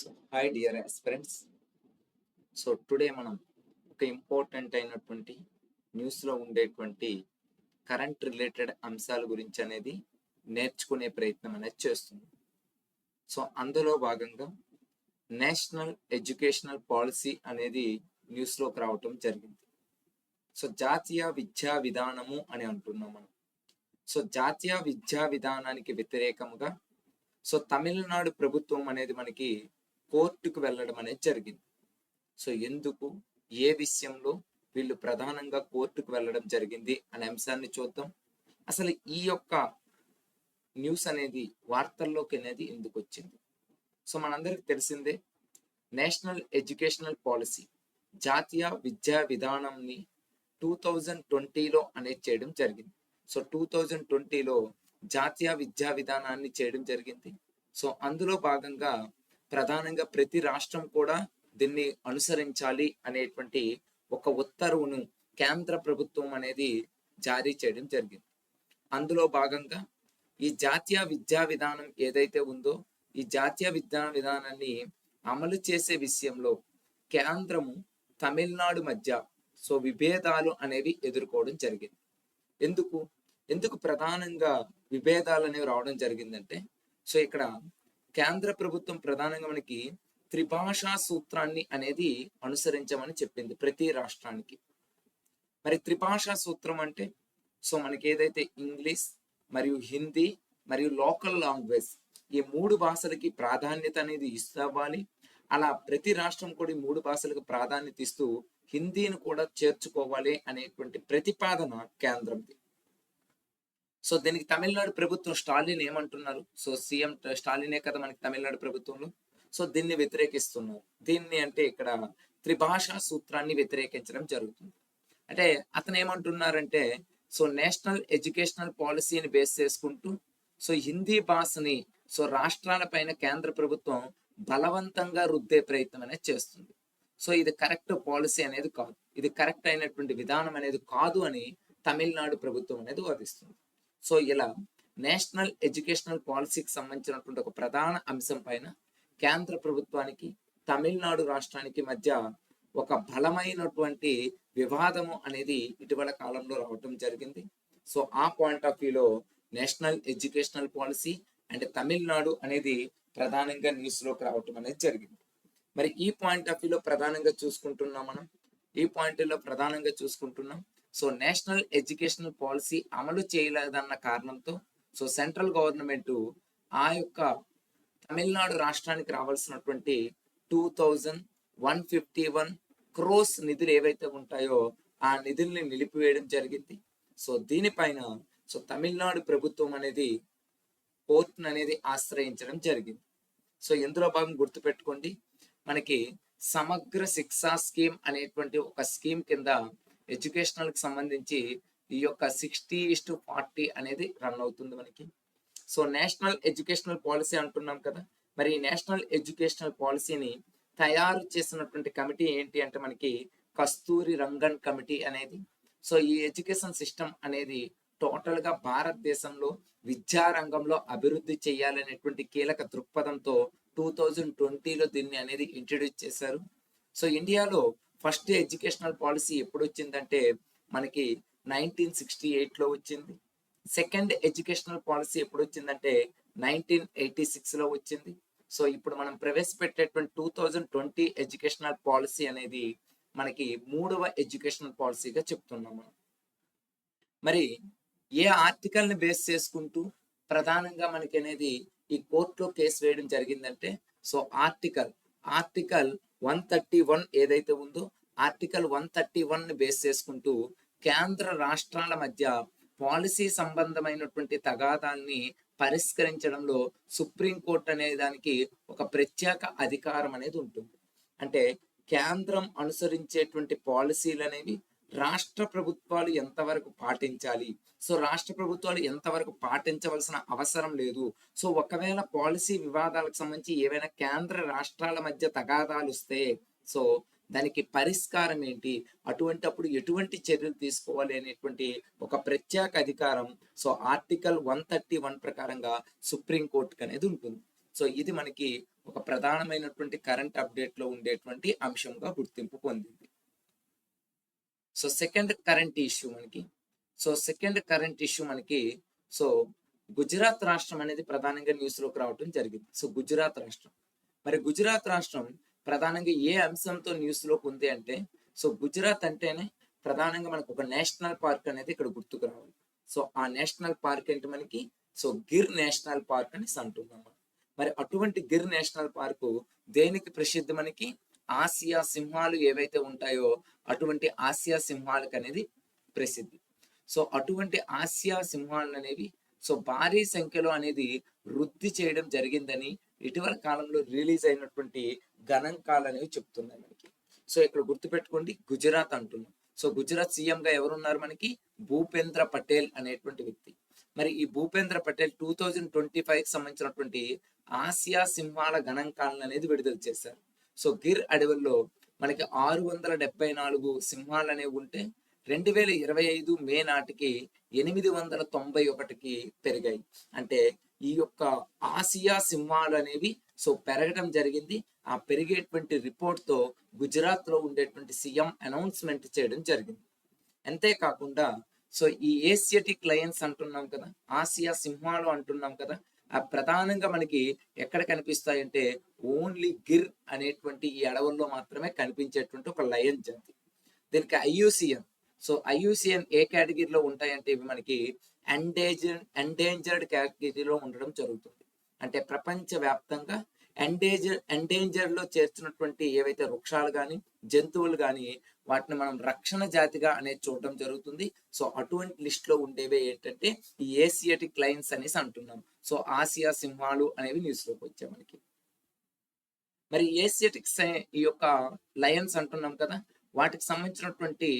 So hi dear aspirants so today మనం ఒక important అయినటువంటి న్యూస్లో ఉండేటువంటి కరెంట్ రిలేటెడ్ అంశాల గురించి అనేది నేర్చుకునే ప్రయత్నం అనేది చేస్తుంది సో అందులో భాగంగా నేషనల్ ఎడ్యుకేషనల్ పాలసీ అనేది న్యూస్లోకి రావటం జరిగింది. సో జాతీయ విద్యా విధానము అని అంటున్నాం మనం. సో జాతీయ విద్యా విధానానికి వ్యతిరేకంగా సో తమిళనాడు ప్రభుత్వం అనేది మనకి కోర్టుకు వెళ్ళడం అనేది జరిగింది. సో ఎందుకు? ఏ విషయంలో వీళ్ళు ప్రధానంగా కోర్టుకు వెళ్ళడం జరిగింది అనే అంశాన్ని చూద్దాం. అసలు ఈ యొక్క న్యూస్ అనేది వార్తల్లోకి అనేది ఎందుకు వచ్చింది? సో మనందరికి తెలిసిందే నేషనల్ ఎడ్యుకేషనల్ పాలసీ జాతీయ విద్యా విధానంని టూ థౌజండ్ ట్వంటీలో అనేది చేయడం జరిగింది. సో టూ థౌజండ్ ట్వంటీలో జాతీయ విద్యా విధానాన్ని చేయడం జరిగింది. సో అందులో భాగంగా ప్రధానంగా ప్రతి రాష్ట్రం కూడా దీన్ని అనుసరించాలి అనేటువంటి ఒక ఉత్తర్వును కేంద్ర ప్రభుత్వం అనేది జారీ చేయడం జరిగింది. అందులో భాగంగా ఈ జాతీయ విద్యా విధానం ఏదైతే ఉందో ఈ జాతీయ విద్యా విధానాన్ని అమలు చేసే విషయంలో కేంద్రము తమిళనాడు మధ్య సో విభేదాలు అనేవి ఎదుర్కోవడం జరిగింది. ఎందుకు? ఎందుకు ప్రధానంగా విభేదాలు అనేవి రావడం జరిగిందంటే సో ఇక్కడ కేంద్ర ప్రభుత్వం ప్రధానంగా మనకి త్రిభాషా సూత్రాన్ని అనేది అనుసరించమని చెప్పింది ప్రతి రాష్ట్రానికి. మరి త్రిభాషా సూత్రం అంటే సో మనకి ఏదైతే ఇంగ్లీష్ మరియు హిందీ మరియు లోకల్ లాంగ్వేజ్ ఈ మూడు భాషలకి ప్రాధాన్యత అనేది ఇవ్వాలి అలా ప్రతి రాష్ట్రం కూడా ఈ మూడు భాషలకు ప్రాధాన్యత ఇస్తూ హిందీని కూడా చేర్చుకోవాలి అనేటువంటి ప్రతిపాదన కేంద్రంది. సో దీనికి తమిళనాడు ప్రభుత్వం స్టాలిన్ ఏమంటున్నారు? సో సీఎం స్టాలినే కదా మనకి తమిళనాడు ప్రభుత్వంలో. సో దీన్ని వ్యతిరేకిస్తున్నారు. దీన్ని అంటే ఇక్కడ త్రిభాషా సూత్రాన్ని వ్యతిరేకించడం జరుగుతుంది. అంటే అతను ఏమంటున్నారంటే సో నేషనల్ ఎడ్యుకేషనల్ పాలసీని బేస్ చేసుకుంటూ సో హిందీ భాషని సో రాష్ట్రాల పైన కేంద్ర ప్రభుత్వం బలవంతంగా రుద్దే ప్రయత్నం అనేది చేస్తుంది. సో ఇది కరెక్ట్ పాలసీ అనేది కాదు. ఇది కరెక్ట్ అయినటువంటి విధానం అనేది కాదు అని తమిళనాడు ప్రభుత్వం అనేది వాదిస్తుంది. సో ఇలా నేషనల్ ఎడ్యుకేషనల్ పాలసీకి సంబంధించినటువంటి ఒక ప్రధాన అంశం పైన కేంద్ర ప్రభుత్వానికి తమిళనాడు రాష్ట్రానికి మధ్య ఒక బలమైనటువంటి వివాదము అనేది ఇటీవల కాలంలో రావటం జరిగింది. సో ఆ పాయింట్ ఆఫ్ వ్యూలో national educational policy and Tamil Nadu అనేది ప్రధానంగా న్యూస్లోకి రావటం అనేది జరిగింది. మరి ఈ పాయింట్ ఆఫ్ వ్యూలో ప్రధానంగా చూసుకుంటున్నాం మనం? ఈ పాయింట్లో ప్రధానంగా చూసుకుంటున్నాం సో నేషనల్ ఎడ్యుకేషనల్ పాలసీ అమలు చేయలేదన్న కారణంతో సో సెంట్రల్ గవర్నమెంట్ ఆ యొక్క తమిళనాడు రాష్ట్రానికి రావాల్సినటువంటి two thousand one fifty one crores నిధులు ఏవైతే ఉంటాయో ఆ నిధుల్ని నిలిపివేయడం జరిగింది. సో దీనిపైన సో తమిళనాడు ప్రభుత్వం అనేది కోర్టును అనేది ఆశ్రయించడం జరిగింది. సో ఇందులో భాగం గుర్తుపెట్టుకోండి. మనకి సమగ్ర శిక్షా స్కీమ్ అనేటువంటి ఒక స్కీమ్ కింద ఎడ్యుకేషనల్కి సంబంధించి ఈ యొక్క సిక్స్టీ ఇస్ టు ఫార్టీ అనేది రన్ అవుతుంది మనకి. సో నేషనల్ ఎడ్యుకేషనల్ పాలసీ అంటున్నాం కదా మరి ఈ నేషనల్ ఎడ్యుకేషనల్ పాలసీని తయారు చేసినటువంటి కమిటీ ఏంటి అంటే మనకి కస్తూరి రంగన్ కమిటీ అనేది. సో ఈ ఎడ్యుకేషన్ సిస్టమ్ అనేది టోటల్గా భారతదేశంలో విద్యా రంగంలో అభివృద్ధి చేయాలనేటువంటి కీలక దృక్పథంతో టూ థౌజండ్ ట్వంటీలో దీన్ని అనేది ఇంట్రడ్యూస్ చేశారు. సో ఇండియాలో ఫస్ట్ ఎడ్యుకేషనల్ పాలసీ ఎప్పుడు వచ్చిందంటే మనకి నైన్టీన్ సిక్స్టీ ఎయిట్లో వచ్చింది. సెకండ్ ఎడ్యుకేషనల్ పాలసీ ఎప్పుడు వచ్చిందంటే నైన్టీన్ ఎయిటీ సిక్స్లో వచ్చింది. సో ఇప్పుడు మనం ప్రవేశపెట్టేటువంటి two thousand twenty educational policy అనేది మనకి మూడవ ఎడ్యుకేషనల్ పాలసీగా చెప్తున్నాం మనం. మరి ఏ ఆర్టికల్ని బేస్ చేసుకుంటూ ప్రధానంగా మనకి అనేది ఈ కోర్టులో కేసు వేయడం జరిగిందంటే so article article one thirty one ఏదైతే ఉందో article one thirty one base చేసుకుంటూ కేంద్ర రాష్ట్రాల మధ్య పాలసీ సంబంధమైనటువంటి తగాదాన్ని పరిష్కరించడంలో సుప్రీంకోర్టు అనే దానికి ఒక ప్రత్యేక అధికారం అనేది ఉంటుంది. అంటే కేంద్రం అనుసరించేటువంటి పాలసీలు అనేవి రాష్ట్ర ప్రభుత్వాలు ఎంతవరకు పాటించాలి? సో రాష్ట్ర ప్రభుత్వాలు ఎంతవరకు పాటించవలసిన అవసరం లేదు? సో ఒకవేళ పాలసీ వివాదాలకు సంబంధించి ఏవైనా కేంద్ర రాష్ట్రాల మధ్య తగాదాలు వస్తే సో దానికి పరిష్కారం ఏంటి? అటువంటి అప్పుడు ఎటువంటి చర్యలు తీసుకోవాలి అనేటువంటి ఒక ప్రత్యేక అధికారం so article one thirty one ప్రకారంగా సుప్రీం కోర్టుకి అనేది ఉంటుంది. సో ఇది మనకి ఒక ప్రధానమైనటువంటి కరెంట్ అప్డేట్లో ఉండేటువంటి అంశంగా గుర్తింపు పొందింది. సో సెకండ్ కరెంట్ ఇష్యూ మనకి. సో సెకండ్ కరెంట్ ఇష్యూ మనకి. సో గుజరాత్ రాష్ట్రం అనేది ప్రధానంగా న్యూస్లోకి జరిగింది. సో గుజరాత్ రాష్ట్రం. మరి గుజరాత్ రాష్ట్రం ప్రధానంగా ఏ అంశంతో న్యూస్లోకి ఉంది అంటే సో గుజరాత్ అంటేనే ప్రధానంగా మనకు ఒక నేషనల్ పార్క్ అనేది ఇక్కడ గుర్తుకు రావాలి. సో ఆ నేషనల్ పార్క్ ఏంటి మనకి? సో గిర్ నేషనల్ పార్క్ అని అంటున్నాం మరి అటువంటి గిర్ నేషనల్ పార్కు దేనికి ప్రసిద్ధి మనకి? ఆసియా సింహాలు ఏవైతే ఉంటాయో అటువంటి ఆసియా సింహాలకు అనేది ప్రసిద్ధి. సో అటువంటి ఆసియా సింహాలు అనేవి సో భారీ సంఖ్యలో అనేది వృద్ధి చేయడం జరిగిందని ఇటీవల కాలంలో రిలీజ్ అయినటువంటి గణాంకాలు అనేవి చెప్తున్నాయి మనకి. సో ఇక్కడ గుర్తుపెట్టుకోండి గుజరాత్ అంటున్నాం. సో గుజరాత్ సీఎం గా ఎవరున్నారు మనకి? భూపేంద్ర పటేల్ అనేటువంటి వ్యక్తి. మరి ఈ Bhupendra Patel two thousand twenty ఫైవ్కి సంబంధించినటువంటి ఆసియా సింహాల గణాంకాలను అనేది విడుదల చేశారు. సో గిర్ అడవుల్లో మనకి ఆరు వందల డెబ్బై నాలుగు సింహాలు అనేవి ఉంటే రెండు వేల ఇరవై ఐదు మే నాటికి ఎనిమిది వందల తొంభై ఒకటికి పెరిగాయి. అంటే ఈ యొక్క ఆసియా సింహాలు అనేవి సో పెరగడం జరిగింది. ఆ పెరిగేటువంటి రిపోర్ట్తో గుజరాత్లో ఉండేటువంటి సీఎం అనౌన్స్మెంట్ చేయడం జరిగింది. అంతేకాకుండా సో ఈ ఏసియటిక్ లయన్స్ అంటున్నాం కదా ఆసియా సింహాలు అంటున్నాం కదా ఆ ప్రధానంగా మనకి ఎక్కడ కనిపిస్తాయంటే ఓన్లీ గిర్ అనేటువంటి ఈ అడవుల్లో మాత్రమే కనిపించేటువంటి ఒక లయన్ జంతి. దీనికి ఐయుసిఎన్ సో ఐయుసిఎన్ ఏ కేటగిరీలో ఉంటాయంటే ఇవి మనకి ఎండేజర్ ఎండేంజర్డ్ కేటగిరీలో ఉండడం జరుగుతుంది. అంటే ప్రపంచ వ్యాప్తంగా ఎండేంజర్ ఎండేంజర్లో చేర్చినటువంటి ఏవైతే వృక్షాలు కానీ జంతువులు కానీ వాటిని మనం రక్షణ జాతిగా అనేది చూడడం జరుగుతుంది. సో అటువంటి లిస్ట్లో ఉండేవే ఏంటంటే ఈ ఏసియాటిక్ లైన్స్ అనేసి అంటున్నాం. సో ఆసియా సింహాలు అనేవి న్యూస్లోకి వచ్చాయి మనకి. మరి ఏసియాటిక్ ఈ యొక్క లయన్స్ అంటున్నాం కదా వాటికి సంబంధించినటువంటి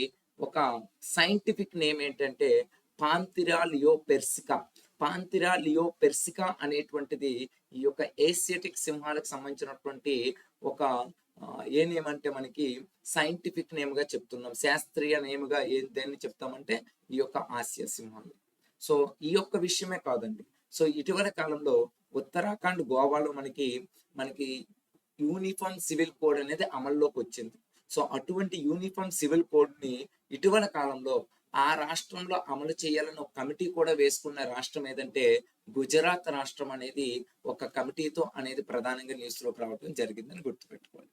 ఒక సైంటిఫిక్ నేమ్ ఏంటంటే పాంతిరాలియో పెర్సికా పాంతిరా లియో పెర్సికా అనేటువంటిది ఈ యొక్క ఏసియటిక్ సింహాలకు సంబంధించినటువంటి ఒక ఏ నేమ్ అంటే మనకి సైంటిఫిక్ నేమ్గా చెప్తున్నాం. శాస్త్రీయ నేమ్గా ఏ దేన్ని చెప్తామంటే ఈ యొక్క ఆసియా సింహాలు. సో ఈ యొక్క విషయమే కాదండి. సో ఇటీవల కాలంలో ఉత్తరాఖండ్ గోవాలో మనకి మనకి యూనిఫామ్ సివిల్ కోడ్ అనేది అమల్లోకి వచ్చింది. సో అటువంటి యూనిఫామ్ సివిల్ కోడ్ని ఇటీవల కాలంలో ఆ రాష్ట్రంలో అమలు చేయాలని ఒక కమిటీ కూడా వేసుకున్న రాష్ట్రం ఏదంటే గుజరాత్ రాష్ట్రం అనేది ఒక కమిటీతో అనేది ప్రధానంగా న్యూస్లోకి రావడం జరిగిందని గుర్తుపెట్టుకోవాలి.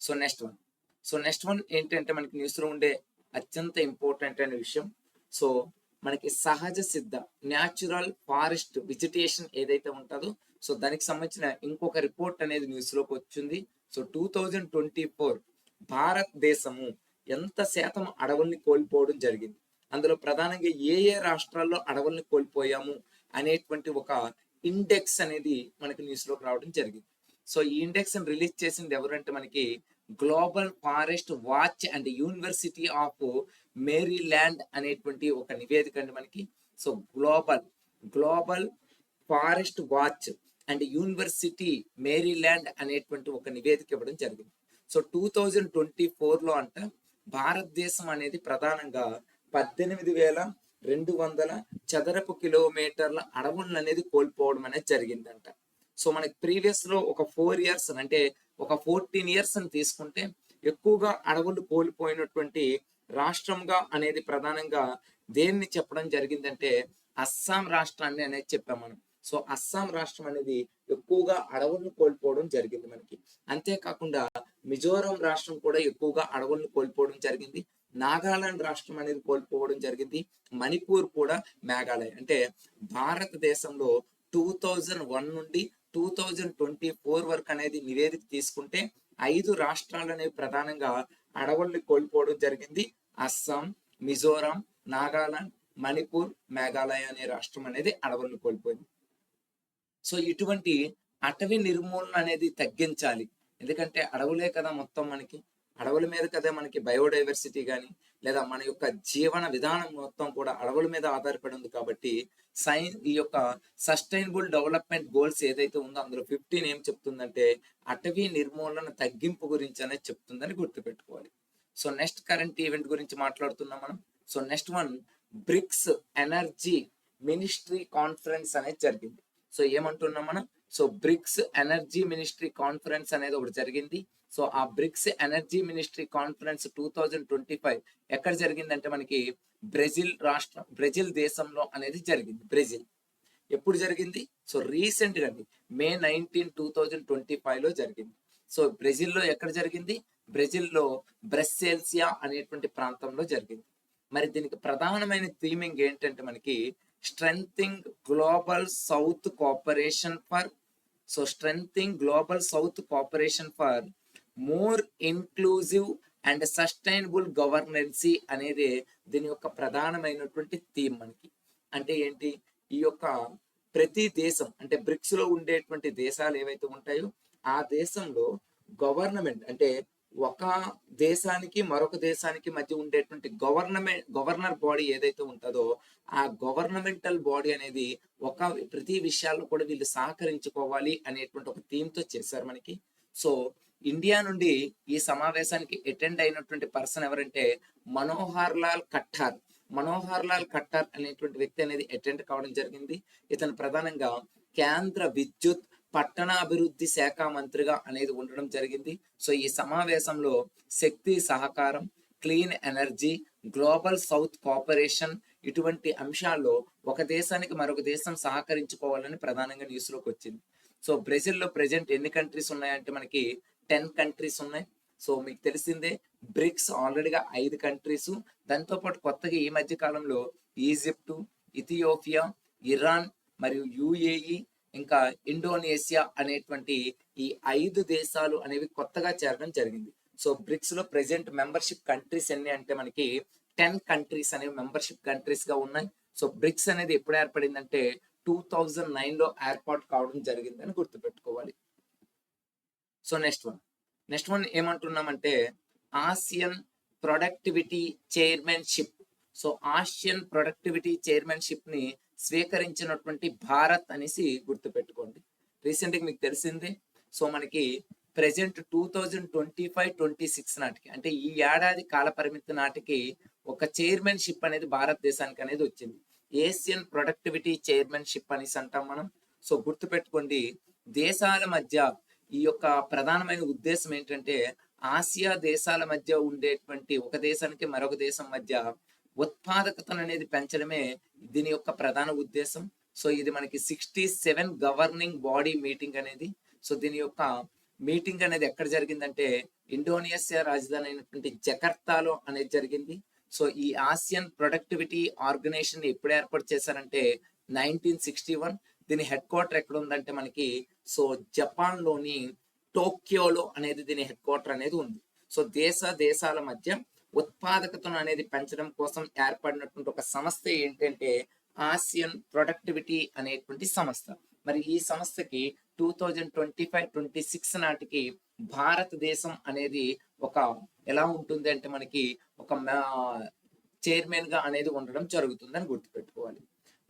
So next one so next one ఏంటంటే మనకి న్యూస్లో ఉండే అత్యంత ఇంపార్టెంట్ అనే విషయం. సో మనకి సహజ సిద్ధ న్యాచురల్ ఫారెస్ట్ విజిటేషన్ ఏదైతే ఉంటుందో సో దానికి సంబంధించిన ఇంకొక రిపోర్ట్ అనేది న్యూస్లోకి వచ్చింది. So two thousand twenty four భారతదేశము ఎంత శాతం అడవుల్ని కోల్పోవడం జరిగింది. అందులో ప్రధానంగా ఏ ఏ రాష్ట్రాల్లో అడవుల్ని కోల్పోయాము అనేటువంటి ఒక ఇండెక్స్ అనేది మనకి న్యూస్లోకి రావడం జరిగింది. సో ఈ ఇండెక్స్ రిలీజ్ చేసింది ఎవరంటే మనకి global forest watch and university of Maryland అనేటువంటి ఒక నివేదిక అండి మనకి. So global global forest watch and university Maryland అనేటువంటి ఒక నివేదిక ఇవ్వడం జరిగింది. సో టూ థౌజండ్ ట్వంటీ ఫోర్లో అంట భారతదేశం అనేది ప్రధానంగా పద్దెనిమిది వేల రెండు వందల చదరపు కిలోమీటర్ల అడవులను అనేది కోల్పోవడం అనేది జరిగిందంట. సో మనకి ప్రీవియస్లో ఒక ఫోర్ ఇయర్స్ అంటే ఒక ఫోర్టీన్ ఇయర్స్ అని తీసుకుంటే ఎక్కువగా అడవులు కోల్పోయినటువంటి రాష్ట్రంగా అనేది ప్రధానంగా దేన్ని చెప్పడం జరిగిందంటే అస్సాం రాష్ట్రాన్ని అనేది చెప్పాం మనం. సో అస్సాం రాష్ట్రం అనేది ఎక్కువగా అడవులను కోల్పోవడం జరిగింది మనకి. అంతేకాకుండా మిజోరం రాష్ట్రం కూడా ఎక్కువగా అడవులను కోల్పోవడం జరిగింది. నాగాలాండ్ రాష్ట్రం అనేది కోల్పోవడం జరిగింది. మణిపూర్ కూడా మేఘాలయ అంటే భారతదేశంలో టూ థౌజండ్ వన్ నుండి టూ థౌజండ్ ట్వంటీ ఫోర్ వరకు అనేది నివేదిక తీసుకుంటే ఐదు రాష్ట్రాలు అనేవి ప్రధానంగా అడవుల్ని కోల్పోవడం జరిగింది. అస్సాం మిజోరాం నాగాలాండ్ మణిపూర్ మేఘాలయ అనే రాష్ట్రం అనేది అడవులను కోల్పోయింది. సో ఇటువంటి అటవీ నిర్మూలన అనేది తగ్గించాలి. ఎందుకంటే అడవులే కదా మొత్తం మనకి. అడవుల మీద కదా మనకి బయోడైవర్సిటీ కానీ లేదా మన యొక్క జీవన విధానం మొత్తం కూడా అడవుల మీద ఆధారపడి ఉంది కాబట్టి సైన్స్ ఈ యొక్క సస్టైనబుల్ డెవలప్మెంట్ గోల్స్ ఏదైతే ఉందో అందులో ఫిఫ్టీన్ ఏం చెప్తుందంటే అటవీ నిర్మూలన తగ్గింపు గురించి అనేది చెప్తుందని గుర్తుపెట్టుకోవాలి. సో నెక్స్ట్ కరెంట్ ఈవెంట్ గురించి మాట్లాడుతున్నాం మనం. So next one BRICS energy ministry conference అనేది జరిగింది. సో ఏమంటున్నాం మనం? So BRICS energy ministry conference అనేది ఒకటి జరిగింది. సో ఆ BRICS energy ministry conference two thousand twenty five ఎక్కడ జరిగిందంటే మనకి బ్రెజిల్ రాష్ట్రం బ్రెజిల్ దేశంలో అనేది జరిగింది. బ్రెజిల్. ఎప్పుడు జరిగింది? సో రీసెంట్గా May nineteen two thousand twenty ఫైవ్లో జరిగింది. సో బ్రెజిల్లో ఎక్కడ జరిగింది? బ్రెజిల్లో బ్రెస్సెల్సియా అనేటువంటి ప్రాంతంలో జరిగింది. మరి దీనికి ప్రధానమైన థీమింగ్ ఏంటంటే మనకి strength global south cooperation for so strength global south cooperation for more inclusive and sustainable governance అనేది దీని యొక్క ప్రధానమైనటువంటి థీమ్ మనకి. అంటే ఏంటి? ఈ యొక్క ప్రతి దేశం అంటే బ్రిక్స్లో ఉండేటువంటి దేశాలు ఏవైతే ఉంటాయో ఆ దేశంలో గవర్నమెంట్ అంటే ఒక దేశానికి మరొక దేశానికి మధ్య ఉండేటువంటి గవర్నమెంట్ గవర్నర్ బాడీ ఏదైతే ఉంటుందో ఆ గవర్నమెంటల్ బాడీ అనేది ఒక ప్రతి విషయాల్లో కూడా వీళ్ళు సహకరించుకోవాలి అనేటువంటి ఒక థీమ్తో చేశారు మనకి. సో ఇండియా నుండి ఈ సమావేశానికి అటెండ్ అయినటువంటి పర్సన్ ఎవరంటే మనోహర్ లాల్ కట్టార్. మనోహర్ లాల్ కట్టార్ అనేటువంటి వ్యక్తి అనేది అటెండ్ కావడం జరిగింది. ఇతను ప్రధానంగా కేంద్ర విద్యుత్ పట్టణాభివృద్ధి శాఖ మంత్రిగా అనేది ఉండడం జరిగింది. సో ఈ సమావేశంలో శక్తి సహకారం clean energy global south cooperation ఇటువంటి అంశాల్లో ఒక దేశానికి మరొక దేశం సహకరించుకోవాలని ప్రధానంగా న్యూస్లోకి వచ్చింది. సో బ్రెజిల్లో ప్రెజెంట్ ఎన్ని కంట్రీస్ ఉన్నాయంటే మనకి టెన్ కంట్రీస్ ఉన్నాయి. సో మీకు తెలిసిందే బ్రిక్స్ ఆల్రెడీగా ఐదు కంట్రీస్. దాంతోపాటు కొత్తగా ఈ మధ్య కాలంలో ఈజిప్టు ఇథియోపియా ఇరాన్ మరియు యుఏఈ ఇంకా ఇండోనేషియా అనేటువంటి ఈ ఐదు దేశాలు అనేవి కొత్తగా చేరడం జరిగింది. సో బ్రిక్స్లో ప్రెసెంట్ మెంబర్షిప్ కంట్రీస్ ఎన్ని అంటే మనకి టెన్ కంట్రీస్ అనేవి మెంబర్షిప్ కంట్రీస్గా ఉన్నాయి. సో బ్రిక్స్ అనేది ఎప్పుడు ఏర్పడిందంటే టూ థౌజండ్ నైన్లో ఏర్పాటు కావడం జరిగిందని గుర్తుపెట్టుకోవాలి. So next one. Next one ఏమంటున్నామంటే Asian productivity chairmanship so Asian productivity చైర్మన్షిప్ని స్వీకరించినటువంటి భారత్ అనేసి గుర్తుపెట్టుకోండి. రీసెంట్గా మీకు తెలిసింది సో మనకి present two thousand twenty five twenty six నాటికి అంటే ఈ ఏడాది కాల పరిమితి నాటికి ఒక చైర్మన్షిప్ అనేది భారతదేశానికి అనేది వచ్చింది. ఏషియన్ ప్రొడక్టివిటీ చైర్మన్షిప్ అనేసి అంటాం మనం. సో గుర్తుపెట్టుకోండి దేశాల మధ్య ఈ యొక్క ప్రధానమైన ఉద్దేశం ఏంటంటే ఆసియా దేశాల మధ్య ఉండేటువంటి ఒక దేశానికి మరొక దేశం మధ్య ఉత్పాదకతను అనేది పెంచడమే దీని యొక్క ప్రధాన ఉద్దేశం. సో ఇది మనకి sixty seven governing body meeting అనేది. సో దీని యొక్క మీటింగ్ అనేది ఎక్కడ జరిగిందంటే ఇండోనేషియా రాజధాని అయినటువంటి జకర్తాలో అనేది జరిగింది. సో ఈ ఆసియన్ ప్రొడక్టివిటీ ఆర్గనైజేషన్ ఎప్పుడు ఏర్పాటు చేశారంటే నైన్టీన్ సిక్స్టీ వన్. దీని హెడ్ క్వార్టర్ ఎక్కడ ఉందంటే మనకి సో జపాన్లోని టోక్యోలో అనేది దీని హెడ్ క్వార్టర్ అనేది ఉంది. సో దేశ దేశాల మధ్య ఉత్పాదకతను అనేది పెంచడం కోసం ఏర్పడినటువంటి ఒక సంస్థ ఏంటంటే ఆసియన్ ప్రొడక్టివిటీ అనేటువంటి సంస్థ. మరి ఈ సంస్థకి two thousand twenty five twenty six నాటికి భారతదేశం అనేది ఒక ఎలా ఉంటుంది అంటే మనకి ఒక చైర్మన్గా అనేది ఉండడం జరుగుతుందని గుర్తుపెట్టుకోవాలి.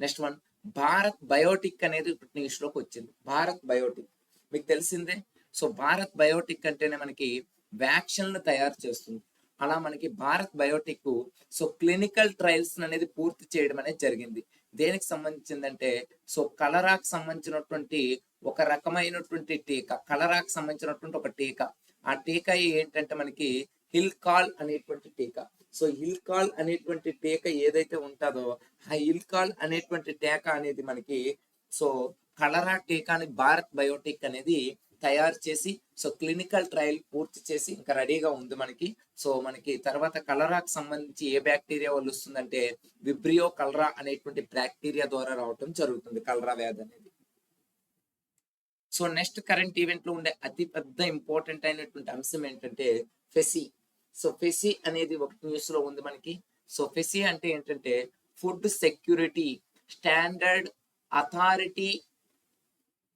నెక్స్ట్ వన్ భారత్ బయోటిక్ అనేది న్యూస్లోకి వచ్చింది. భారత్ బయోటిక్. మీకు తెలిసిందే? సో భారత్ బయోటిక్ అంటేనే మనకి వ్యాక్సిన్లు తయారు చేస్తుంది. అలా మనకి Bharat Biotech so clinical trials అనేది పూర్తి చేయడం అనేది జరిగింది. దేనికి సంబంధించిందంటే సో కలరాకు సంబంధించినటువంటి ఒక రకమైనటువంటి టీకా కలరాకు సంబంధించినటువంటి ఒక టీకా. ఆ టీకా ఏంటంటే మనకి హిల్ కాల్ అనేటువంటి టీకా. సో హిల్ కాల్ అనేటువంటి టీకా ఏదైతే ఉంటుందో ఆ హిల్ కాల్ అనేటువంటి టీకా అనేది మనకి సో కలరా టీకాని భారత్ బయోటిక్ అనేది తయారు చేసి సో క్లినికల్ ట్రయల్ పూర్తి చేసి ఇంకా రెడీగా ఉంది మనకి. సో మనకి తర్వాత కలరాకు సంబంధించి ఏ బ్యాక్టీరియా వల్ల వస్తుందంటే విబ్రియో కలరా అనేటువంటి బ్యాక్టీరియా ద్వారా రావటం జరుగుతుంది కలరా వ్యాధి అనేది. సో నెక్స్ట్ కరెంట్ ఈవెంట్లో ఉండే అతి పెద్ద ఇంపార్టెంట్ అయినటువంటి అంశం ఏంటంటే ఫెసి. సో ఫెసి అనేది ఒక న్యూస్లో ఉంది మనకి. సో ఫెసి అంటే ఏంటంటే food security standard authority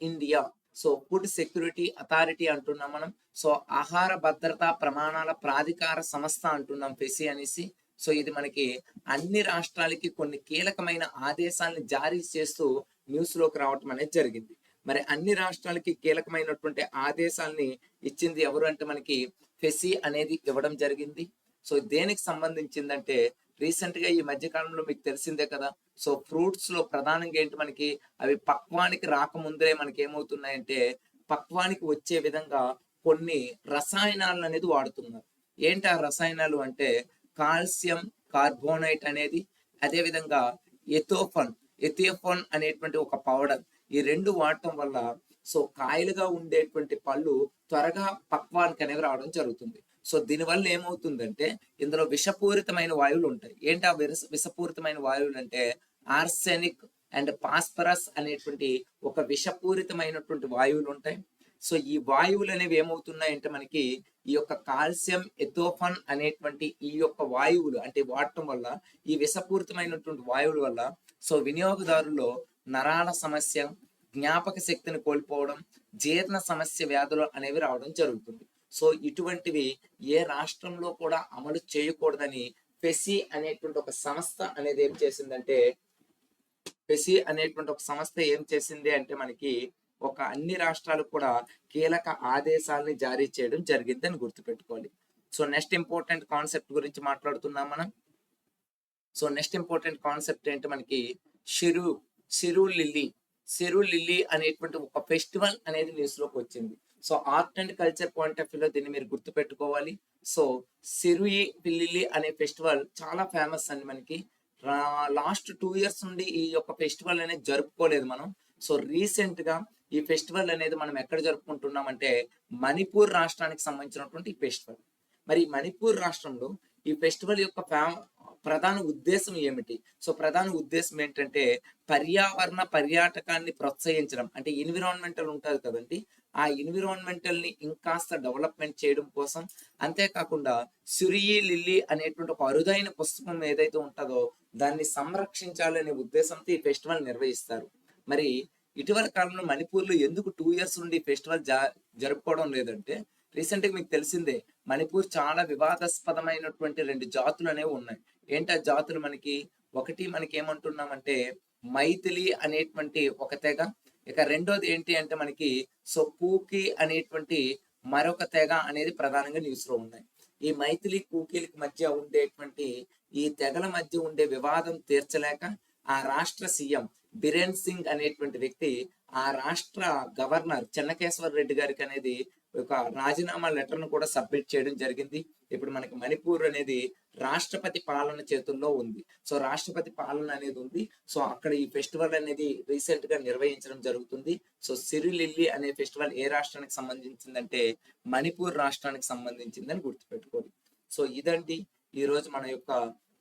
India. So food security authority అంటున్నాం మనం. సో ఆహార భద్రతా ప్రమాణాల ప్రాధికార సంస్థ అంటున్నాం ఫెసి అనేసి. సో ఇది మనకి అన్ని రాష్ట్రాలకి కొన్ని కీలకమైన ఆదేశాలను జారీ చేస్తూ న్యూస్లోకి రావటం అనేది జరిగింది. మరి అన్ని రాష్ట్రాలకి కీలకమైనటువంటి ఆదేశాలని ఇచ్చింది ఎవరు అంటే మనకి ఫెసి అనేది ఇవ్వడం జరిగింది. సో దేనికి సంబంధించిందంటే రీసెంట్గా ఈ మధ్య కాలంలో మీకు తెలిసిందే కదా. సో ఫ్రూట్స్లో ప్రధానంగా ఏంటి మనకి అవి పక్వానికి రాకముందరే మనకి ఏమవుతున్నాయంటే పక్వానికి వచ్చే విధంగా కొన్ని రసాయనాలను అనేది వాడుతున్నారు. ఏంటి ఆ రసాయనాలు అంటే కాల్షియం కార్బోనైట్ అనేది అదే విధంగా ఎథోఫన్. ఎథియోఫన్ అనేటువంటి ఒక పౌడర్. ఈ రెండు వాడటం వల్ల సో కాయలుగా ఉండేటువంటి పళ్ళు త్వరగా పక్వానికి అనేవి రావడం జరుగుతుంది. సో దీనివల్ల ఏమవుతుందంటే ఇందులో విషపూరితమైన వాయువులు ఉంటాయి. ఏంటి ఆ విరస విషపూరితమైన వాయువులు అంటే ఆర్సెనిక్ అండ్ పాస్పరస్ అనేటువంటి ఒక విషపూరితమైనటువంటి వాయువులు ఉంటాయి. సో ఈ వాయువులు అనేవి ఏమవుతున్నాయంటే మనకి ఈ యొక్క కాల్షియం ఎథోఫన్ అనేటువంటి ఈ యొక్క వాయువులు అంటే వాడటం వల్ల ఈ విషపూరితమైనటువంటి వాయువుల వల్ల సో వినియోగదారుల్లో నరాల సమస్య జ్ఞాపక శక్తిని కోల్పోవడం జీర్ణ సమస్య వ్యాధులు అనేవి రావడం జరుగుతుంది. సో ఇటువంటివి ఏ రాష్ట్రంలో కూడా అమలు చేయకూడదని ఫెసి అనేటువంటి ఒక సంస్థ అనేది ఏం చేసిందంటే ఫెసి అనేటువంటి ఒక సంస్థ ఏం చేసింది అంటే మనకి ఒక అన్ని రాష్ట్రాలు కూడా కీలక ఆదేశాలని జారీ చేయడం జరిగిందని గుర్తుపెట్టుకోవాలి సో నెక్స్ట్ ఇంపార్టెంట్ కాన్సెప్ట్ గురించి మాట్లాడుతున్నాం మనం. సో నెక్స్ట్ ఇంపార్టెంట్ కాన్సెప్ట్ ఏంటి మనకి షిరు సిరు లిల్లీ సిరు లిల్లీ అనేటువంటి ఒక ఫెస్టివల్ అనేది న్యూస్లోకి వచ్చింది. So art and culture point of వ్యూలో దీన్ని మీరు గుర్తు పెట్టుకోవాలి సో సిరుయి పిల్లిలి అనే ఫెస్టివల్ చాలా ఫేమస్ అండి మనకి. లాస్ట్ టూ ఇయర్స్ నుండి ఈ యొక్క ఫెస్టివల్ అనేది జరుపుకోలేదు మనం. సో రీసెంట్గా ఈ ఫెస్టివల్ అనేది మనం ఎక్కడ జరుపుకుంటున్నాం అంటే మణిపూర్ రాష్ట్రానికి సంబంధించినటువంటి ఫెస్టివల్. మరి మణిపూర్ రాష్ట్రంలో ఈ ఫెస్టివల్ యొక్క ప్రధాన ఉద్దేశం ఏమిటి? సో ప్రధాన ఉద్దేశం ఏంటంటే పర్యావరణ పర్యాటకాన్ని ప్రోత్సహించడం. అంటే ఎన్విరాన్మెంటల్ ఉంటుంది కదండి. ఆ ఎన్విరాన్మెంటల్ని ఇంకాస్త డెవలప్మెంట్ చేయడం కోసం అంతేకాకుండా సురియి లిల్లీ అనేటువంటి ఒక అరుదైన పుస్తకం ఏదైతే ఉంటుందో దాన్ని సంరక్షించాలనే ఉద్దేశంతో ఈ ఫెస్టివల్ నిర్వహిస్తారు. మరి ఇటీవల కాలంలో మణిపూర్లో ఎందుకు టూ ఇయర్స్ నుండి ఫెస్టివల్ జరుపుకోవడం లేదంటే రీసెంట్గా మీకు తెలిసిందే మణిపూర్ చాలా వివాదాస్పదమైనటువంటి రెండు జాతులు అనేవి ఉన్నాయి. ఏంటి ఆ జాతులు మనకి? ఒకటి మనకి ఏమంటున్నామంటే మైథిలి అనేటువంటి ఒక తెగ. ఇక రెండోది ఏంటి అంటే మనకి సో అనేటువంటి మరొక తెగ అనేది ప్రధానంగా న్యూస్లో ఉన్నాయి. ఈ మైథిలి కూకీలకి మధ్య ఉండేటువంటి ఈ తెగల మధ్య ఉండే వివాదం తీర్చలేక ఆ రాష్ట్ర సీఎం బిరేన్ సింగ్ అనేటువంటి వ్యక్తి ఆ రాష్ట్ర గవర్నర్ చెన్నకేశ్వర రెడ్డి గారికి అనేది ఒక రాజీనామా లెటర్ను కూడా సబ్మిట్ చేయడం జరిగింది. ఇప్పుడు మనకి మణిపూర్ అనేది రాష్ట్రపతి పాలన చేతుల్లో ఉంది. సో రాష్ట్రపతి పాలన అనేది ఉంది. సో అక్కడ ఈ ఫెస్టివల్ అనేది రీసెంట్గా నిర్వహించడం జరుగుతుంది. సో సిరిలిల్లి అనే ఫెస్టివల్ ఏ రాష్ట్రానికి సంబంధించిందంటే మణిపూర్ రాష్ట్రానికి సంబంధించిందని గుర్తుపెట్టుకోండి సో ఇదండి ఈ రోజు మన యొక్క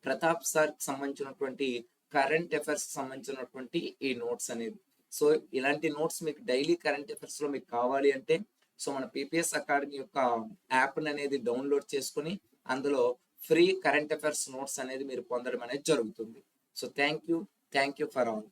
ప్రతాప్ సార్ సంబంధించినటువంటి కరెంట్ అఫైర్స్ సంబంధించినటువంటి ఈ నోట్స్ అనేది. సో ఇలాంటి నోట్స్ మీకు డైలీ కరెంట్ అఫైర్స్లో మీకు కావాలి అంటే సో మన పీపీఎస్ అకాడమీ యొక్క యాప్ అనేది డౌన్లోడ్ చేసుకుని అందులో ఫ్రీ కరెంట్ అఫైర్స్ నోట్స్ అనేది మీరు పొందడం అనేది జరుగుతుంది. So thank you thank you for all